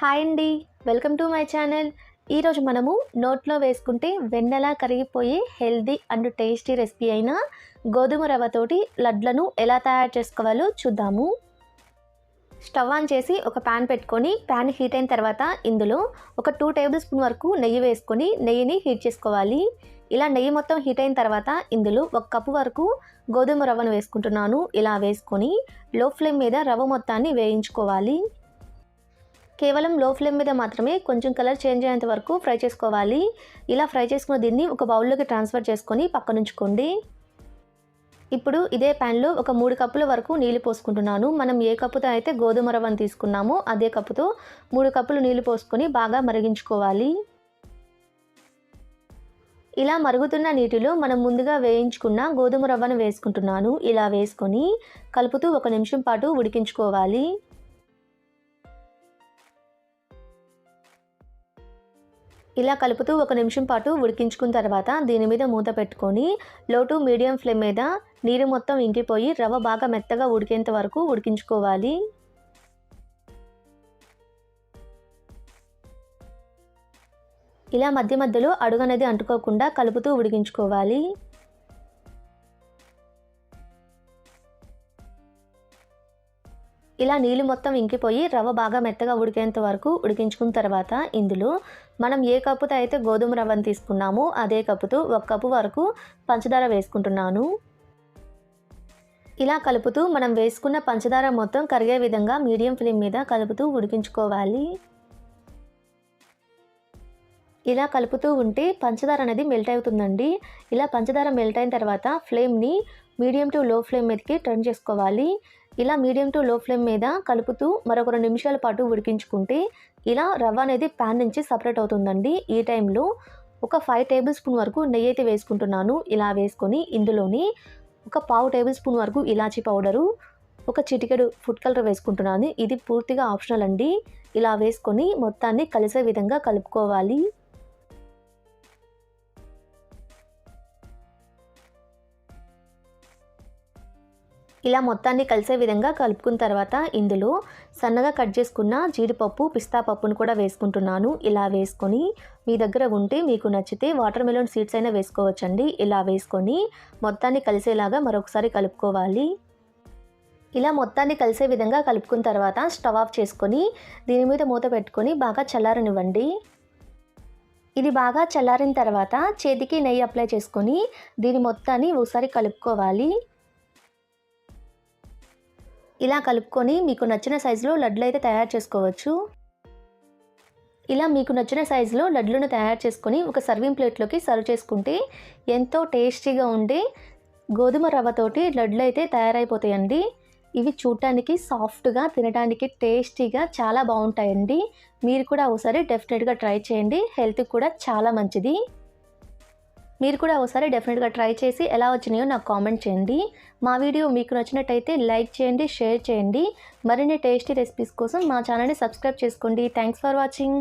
Hi అండి. Welcome to my channel. ఈరోజు మనము నోట్లో వేసుకుంటే వెన్నెలా కరిగిపోయి హెల్దీ అండ్ టేస్టీ రెసిపీ అయిన గోధుమ రవ్వతోటి లడ్లను ఎలా తయారు చేసుకోవాలో చూద్దాము. స్టవ్ ఆన్ చేసి ఒక ప్యాన్ పెట్టుకొని ప్యాన్ హీట్ అయిన తర్వాత ఇందులో ఒక టూ టేబుల్ స్పూన్ వరకు నెయ్యి వేసుకొని నెయ్యిని హీట్ చేసుకోవాలి. ఇలా నెయ్యి మొత్తం హీట్ అయిన తర్వాత ఇందులో ఒక కప్పు వరకు గోధుమ రవ్వను వేసుకుంటున్నాను. ఇలా వేసుకొని లో ఫ్లేమ్ మీద రవ్వ మొత్తాన్ని వేయించుకోవాలి. కేవలం లో ఫ్లేమ్ మీద మాత్రమే కొంచెం కలర్ చేంజ్ అయ్యేంత వరకు ఫ్రై చేసుకోవాలి. ఇలా ఫ్రై చేసుకున్న దీన్ని ఒక బౌల్లోకి ట్రాన్స్ఫర్ చేసుకొని పక్కనుంచుకోండి ఇప్పుడు ఇదే ప్యాన్లో ఒక మూడు కప్పుల వరకు నీళ్ళు పోసుకుంటున్నాను. మనం ఏ కప్పుతో అయితే గోధుమ రవ్వను తీసుకున్నామో అదే కప్పుతో మూడు కప్పులు నీళ్ళు పోసుకొని బాగా మరిగించుకోవాలి. ఇలా మరుగుతున్న నీటిలో మనం ముందుగా వేయించుకున్న గోధుమ రవ్వను వేసుకుంటున్నాను. ఇలా వేసుకొని కలుపుతూ ఒక నిమిషం పాటు ఉడికించుకోవాలి. ఇలా కలుపుతూ ఒక నిమిషం పాటు ఉడికించుకున్న తర్వాత దీని మీద మూత పెట్టుకొని లో టు మీడియం ఫ్లేమ్ మీద నీరు మొత్తం ఇంకిపోయి రవ్వ బాగా మెత్తగా ఉడికేంత వరకు ఉడికించుకోవాలి. ఇలా మధ్య మధ్యలో అడుగు అనేది అంటుకోకుండా కలుపుతూ ఉడికించుకోవాలి. ఇలా నీళ్ళు మొత్తం ఇంకిపోయి రవ్వ బాగా మెత్తగా ఉడికేంత వరకు ఉడికించుకున్న తర్వాత ఇందులో మనం ఏ కప్పుతో అయితే గోధుమ రవ్వను తీసుకున్నామో అదే కప్పుతో ఒక కప్పు వరకు పంచదార వేసుకుంటున్నాను. ఇలా కలుపుతూ మనం వేసుకున్న పంచదార మొత్తం కరిగే విధంగా మీడియం ఫ్లేమ్ మీద కలుపుతూ ఉడికించుకోవాలి. ఇలా కలుపుతూ ఉంటే పంచదార అనేది మెల్ట్ అవుతుందండి. ఇలా పంచదార మెల్ట్ అయిన తర్వాత ఫ్లేమ్ని మీడియం టు లో ఫ్లేమ్ మీదకి టర్న్ చేసుకోవాలి. ఇలా మీడియం టు లో ఫ్లేమ్ మీద కలుపుతూ మరొక రెండు నిమిషాల పాటు ఉడికించుకుంటే ఇలా రవ్వ అనేది ప్యాన్ నుంచి సపరేట్ అవుతుందండి. ఈ టైంలో ఒక ఫైవ్ టేబుల్ స్పూన్ వరకు నెయ్యి అయితే వేసుకుంటున్నాను. ఇలా వేసుకొని ఇందులోని ఒక పావు టేబుల్ స్పూన్ వరకు ఇలాచీ పౌడరు ఒక చిటికెడు ఫుడ్ కలర్ వేసుకుంటున్నాను. ఇది పూర్తిగా ఆప్షనల్ అండి. ఇలా వేసుకొని మొత్తాన్ని కలిసే విధంగా కలుపుకోవాలి. ఇలా మొత్తాన్ని కలిసే విధంగా కలుపుకున్న తర్వాత ఇందులో సన్నగా కట్ చేసుకున్న జీడిపప్పు పిస్తా పప్పును కూడా వేసుకుంటున్నాను. ఇలా వేసుకొని మీ దగ్గర ఉంటే మీకు నచ్చితే వాటర్ మెలోన్ సీడ్స్ అయినా వేసుకోవచ్చండి. ఇలా వేసుకొని మొత్తాన్ని కలిసేలాగా మరొకసారి కలుపుకోవాలి. ఇలా మొత్తాన్ని కలిసే విధంగా కలుపుకున్న తర్వాత స్టవ్ ఆఫ్ చేసుకొని దీని మీద మూత పెట్టుకొని బాగా చల్లారనివ్వండి. ఇది బాగా చల్లారిన తర్వాత చేతికి నెయ్యి అప్లై చేసుకొని దీని మొత్తాన్ని ఒకసారి కలుపుకోవాలి. ఇలా కలుపుకొని మీకు నచ్చిన సైజులో లడ్లు అయితే తయారు చేసుకోవచ్చు. ఇలా మీకు నచ్చిన సైజులో లడ్లను తయారు చేసుకొని ఒక సర్వింగ్ ప్లేట్లోకి సర్వ్ చేసుకుంటే ఎంతో టేస్టీగా ఉండే గోధుమ రవ్వతోటి లడ్లు అయితే తయారైపోతాయండి. ఇవి చూడటానికి సాఫ్ట్గా తినడానికి టేస్టీగా చాలా బాగుంటాయండి. మీరు కూడా ఒకసారి డెఫినెట్గా ట్రై చేయండి. హెల్త్కి కూడా చాలా మంచిది. మీరు కూడా ఒకసారి డెఫినెట్గా ట్రై చేసి ఎలా వచ్చినాయో నాకు కామెంట్ చేయండి. మా వీడియో మీకు నచ్చినట్టయితే లైక్ చేయండి షేర్ చేయండి. మరిన్ని టేస్టీ రెసిపీస్ కోసం మా ఛానల్ని సబ్స్క్రైబ్ చేసుకోండి. Thanks for watching